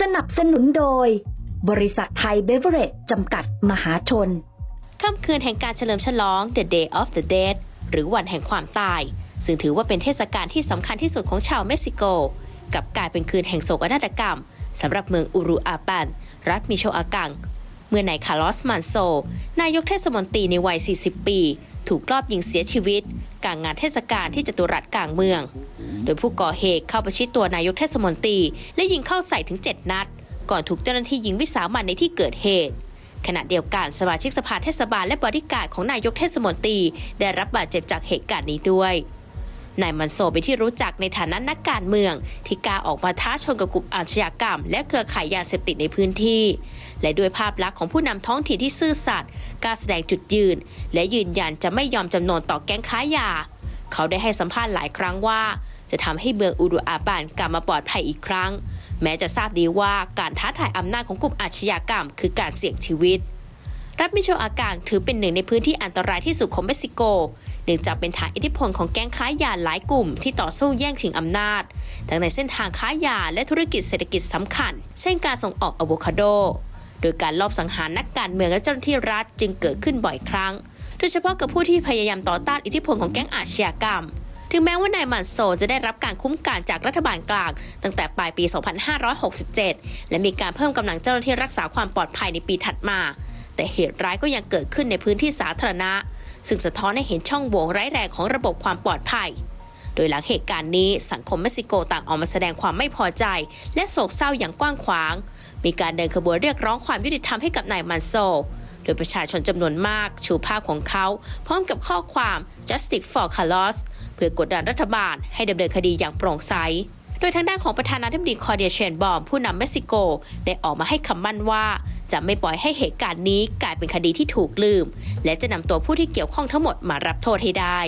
สนับสนุนโดย บริษัทไทยเบเวอเรจจำกัดมหาชน ค่ำคืนแห่งการเฉลิมฉลอง The Day of the Dead หรือวันแห่งความตาย ซึ่งถือว่าเป็นเทศกาลที่สำคัญที่สุดของชาวเม็กซิโก กับกลายเป็นคืนแห่งโศกนาฏกรรมสำหรับเมืองอูรุอาปัน รัฐมิโชอากัง เมื่อนายคาร์ลอสมันโซ นายกเทศมนตรีในวัย 40 ปี ถูกลอบยิงเสียชีวิต กลางงานเทศกาลที่จตุรัสกลางเมือง โดยผู้ก่อเหตุเข้าประชิดตัวนายกเทศมนตรี และยิงเข้าใส่ถึง 7 นัด ก่อนถูกเจ้าหน้าที่ยิงวิสามันในที่เกิดเหตุ ขณะเดียวกันสมาชิกสภาเทศบาลและบริการของนายกเทศมนตรี ได้รับบาดเจ็บจากเหตุการณ์นี้ด้วย นายมันโซเป็นที่รู้จักในฐานะนักการเมือง ที่กล้าออกมาท้าชนกับกลุ่มอาชญากรรม และเครือข่ายยาเสพติดในพื้นที่ และด้วยภาพลักษณ์ของผู้นำท้องถิ่นที่ซื่อสัตย์กล้าแสดงจุดยืน และยืนยันจะไม่ยอมจำนนต่อแก๊งค้ายา เขาได้ให้สัมภาษณ์หลายครั้งว่า จะทำให้เมืองอูรุอาบานกลับมาปลอดภัยอีกครั้ง แม้จะทราบดีว่าการท้าทายอำนาจของกลุ่มอาชญากรรม คือการเสี่ยงชีวิต รัฐมิโชอากางถือเป็นหนึ่งในพื้นที่อันตรายที่สุดของเม็กซิโก เนื่องจากเป็นฐานอิทธิพลของแก๊งค้ายาหลายกลุ่มที่ต่อสู้แย่งชิงอำนาจ ทั้งในเส้นทางค้ายาและธุรกิจเศรษฐกิจสำคัญ เช่นการส่งออกอะโวคาโด โดยการลอบสังหารนักการเมืองและเจ้าหน้าที่รัฐจึงเกิดขึ้นบ่อยครั้ง โดยเฉพาะกับผู้ที่พยายามต่อต้านอิทธิพลของแก๊งอาชญากรรม ถึงแม้ว่านายมันโซจะได้รับการคุ้มกันจากรัฐบาลกลาง ตั้งแต่ปลายปี 2567 และมีการเพิ่มกำลังเจ้าหน้าที่รักษาความปลอดภัยในปีถัดมา แต่เหตุร้ายก็ยังเกิดขึ้นในพื้นที่สาธารณะ ซึ่งสะท้อนให้เห็นช่องโหว่ร้ายแรงของระบบความปลอดภัย โดยหลังเหตุการณ์นี้สังคมเม็กซิโกต่างออกมาแสดงความไม่พอใจ และโศกเศร้าอย่างกว้างขวาง มีการเดินขบวนเรียกร้องความยุติธรรมให้กับนายมันโซโดยประชาชนจำนวนมาก ชูภาพของเขา พร้อมกับข้อความ justice for Carlos เพื่อกดดันรัฐบาลให้ดำเนินคดีอย่างโปร่งใส โดยทางด้านของประธานาธิบดีคอเดียเชนบอม ผู้นำเม็กซิโก ได้ออกมาให้คำมั่นว่า จะไม่ปล่อยให้เหตุการณ์นี้กลายเป็นคดีที่ถูกลืม และจะนำตัวผู้ที่เกี่ยวข้องทั้งหมดมารับโทษให้ได้